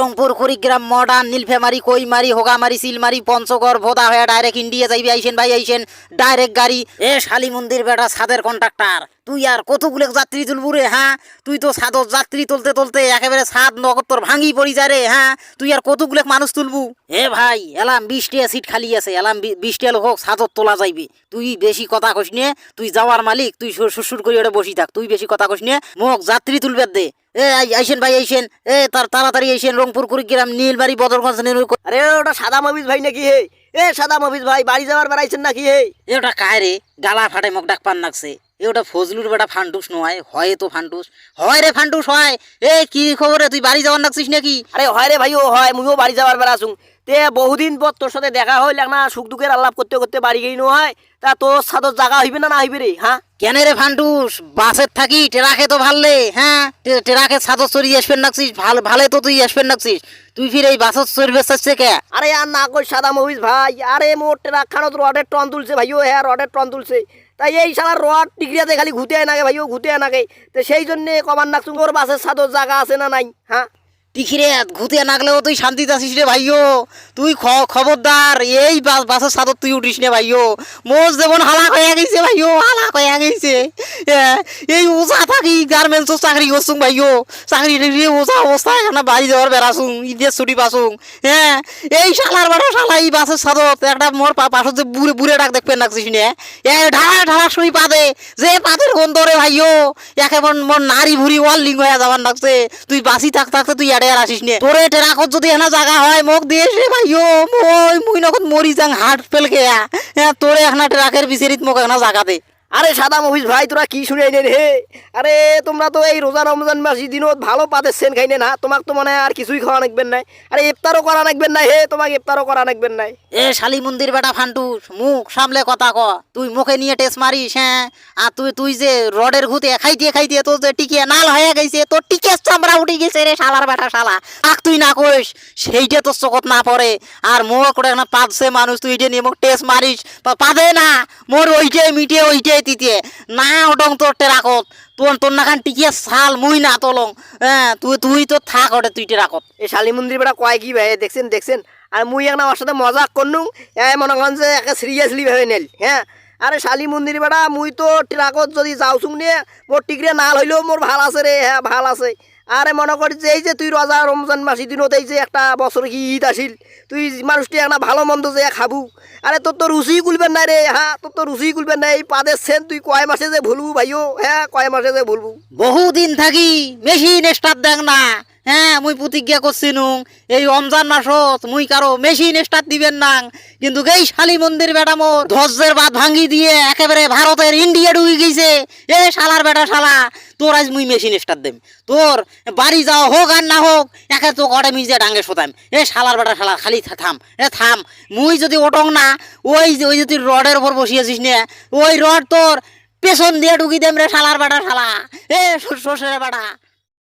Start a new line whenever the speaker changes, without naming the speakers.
Rangpur, Kurigram, modern, Nilphamari Koimari হোগামারি সিলমারি Panchagarh ভোদা হয়ে direct India যাইবে, আইসেন ভাই, আইসেন ডাইরেক্ট গাড়ি। এ শালী মন্দির বেটা সাদের কন্ট্রাক্টর তুই আর কতগুলো যাত্রী তুলবু রে হ্যাঁ? তুই তো ছাদত যাত্রী তুলতে তুলতে একেবারে ছাদ নগদ তোর ভাঙি পড়ি যায় রে হ্যাঁ? তুই আর কতগুলো মানুষ তুলবু? এ ভাই এলাম বিশটিয়া সিট খালি আছে এলাম বিশটিয়া লোক ছাদত তোলা যাইবে। তুই বেশি কথা কইস নে তুই যাওয়ার মালিক তুই সুর করে ওটা বসি থাক তুই বেশি কথা কইস নে। মোক যাত্রী তুলবে দে। এ আইসেন ভাই আইসেন। এ তার তাড়াতাড়ি আইসেন রংপুর কুড়িগ্রাম নীলবাড়ি বদরগঞ্জ নীল
আরে ওটা সাদা মবিজ ভাই নাকি হে? এ সাদা মবিজ ভাই বাড়ি যাওয়ার বেড়াইছেন নাকি হে?
এ ওটা কায় রে? গালা ফাটে মোক ডাক পান লাগছে এ ওটা ফজলুর বেটা ফান্টুস নয়, হয় তো ফান্টুস। হয় রে ফান্টুস, হয়। এ, কি খবর রে? তুই বাড়ি যাওয়ার লাগছিস নাকি?
আরে হয় রে ভাই, ও হয়, মুইও বাড়ি যাওয়ার বেড়া আসুন তে বহুদিন পর তোর সাথে দেখা হইল না সুখ দুঃখের আলাপ করতে করতে বাড়ি গেই হয় তা তোর সাদর জায়গা হইবে না না হইবে রে হ্যাঁ?
কেন রে ফান্টুস বাসের থাকি টেরাকে তো ভাললে হ্যাঁ? টেরাকে ছাদর চড়ি আসবেন নাকছিস ভালো ভালে তো তুই আসবেন নাকছিস তুই ফিরে এই বাসত চড়বে চাচ্ছে কে?
আরে আর না কই সাদা মবিজ ভাই আরে মোর ট্রাক খানত রডের টন তুলছে ভাইও হ্যাঁ রডের টন তুলছে। তাই এই সারা রড টিকরিয়াতে খালি ঘুতে নাগে ভাইও ঘুতে নাগে। তো সেই জন্যে কমান নাকছুন ওর বাসের সাদর জায়গা আছে না নাই হ্যাঁ?
টিখিরে ঘুতে নাগলেও তুই শান্তিতে আছিস রে ভাইও তুই খবরদার, এই বাসের সাদর তুই উঠিস নে ভাইও মোজ যেমন হালাক হয়ে গেছে ভাইও হালাক হয়ে গেছে। এই ওসা থাকি গার্মেন্টস চাকরি করছুং ভাইও চাকরি টাকরি ওসা অবস্থা এখানে বাড়ি যাওয়ার বেড়াছুং ঈদের ছুটি পাছুং হ্যাঁ এই শালার বাড়া শালা, এই বাসের সাদত একটা মোর পা- পাশত যে বুড়ে বুড়ে ডাক দেখবেন রাখছিস নে। এ, ঢালা ঢালা শুনি পাদে, যে পাদের গন্ধ রে ভাইও একেবারে মোর নারী ভুড়ি ওয়াল্লিং হয়ে যাবার লাগছে তুই বাসি থাক থাকতে তুই আর আসিস নে। তোরে যদি এনা জায়গা হয়, মোক দিয়েস ভাই ভাইও মই, মুই নকত মরি যাং ফেল খেয়া তোরে এখানা ট্রাকের বিচারিত মোক এখন জায়গা দে।
আরে সাদা মহিষ ভাই, তোরা কি শুনে আইনে রে? আরে, তোমরা তো এই রোজা রমজান মাসি দিনত ভালো পাতে সেন খাইনে না, তোমাক তো মানে আর কিছুই খাওয়া নাকবেন নাই। আরে, ইফতারও করা নাকবেন নাই হে, তোমাকে ইফতারও করা নাকবেন নাই।
এ শালি মন্দির বেটা ফান্টুস মুখ সামলে কথা ক। তুই মুখে নিয়ে টেস মারিস হ্যাঁ? আর তুই তুই যে রডের ঘুতে খাইতে খাইতে তোর যে টিকে নাল হয়ে গেছে, তোর টিকে চামড়া উঠে গেছে রে শালার বেটা শালা। আক তুই না কইস, সেইটা তোর চকত না পড়ে। আর মুখ করে না মানুষ, তুই যে নিয়ে মুখ টেস মারিস পাদে না। মোর ওইটাই, মিটে ওইটে তিতে না ওটং তোর টেরাকত তোর তোর নাখান টিকিয়া শাল মুই না তোলং। হ্যাঁ তুই তুই তো থাক ওটা তুই টেরাকত।
এই শালি মন্দির বেটা কয় কি ভাই দেখছেন দেখছেন? আর মুই এক আমার সাথে মজাক করনু, এ মনে করেন যে একে সিরিয়াসলি ভেবে নেল হ্যাঁ? আরে শালি মন্দির বেটা মুই তো ট্রাকত যদি যাওসুং নিয়ে, মোর টিকরে নাল হইলেও মোর ভালো আছে রে হ্যাঁ ভালো আছে। আরে মনে করি যে, এই যে তুই রোজা রমজান মাসি দিনত এই যে একটা বছর কি ঈদ আসিল, তুই মানুষটি একটা ভালো মন্দ যে খাবু। আরে তোর তো রুচি কুলবেন নাই রে হ্যাঁ তোর তো রুচি কুলবেন নাই। এই পাদের সেন তুই কয় মাসে যে ভুলবু ভাইও? হ্যাঁ কয় মাসে যে ভুলবু?
বহুদিন থাকি মেশিন স্টার্ট দেখ না। হ্যাঁ মুই প্রতিজ্ঞা করছি নু, এই রমজান মাসত মুই কারও মেশিন স্টার্ট দিবেন না। কিন্তু এই শালি মন্দির বেটা মোর ধজ্জের বাদ ভাঙ্গি দিয়ে একেবারে ভারতের ইন্ডিয়া ঢুকে গেছে। এ শালার বেটা শালা, তোর আজ মুই মেশিন স্টার্ট দেম। তোর বাড়ি যাও হোক আর না হোক, একে তো কটে মিজে ডাঙ্গে শোতাম। এ শালার বেটা শালা, খালি থাম, এ থাম। মুই যদি ওটং না, ওই ওই যদি রডের উপর বসিয়েছিস নে, ওই রড তোর পেছন দিয়ে ঢুকি দেম রে শালার বেটা শালা। এ শ্বশুরের বেটা।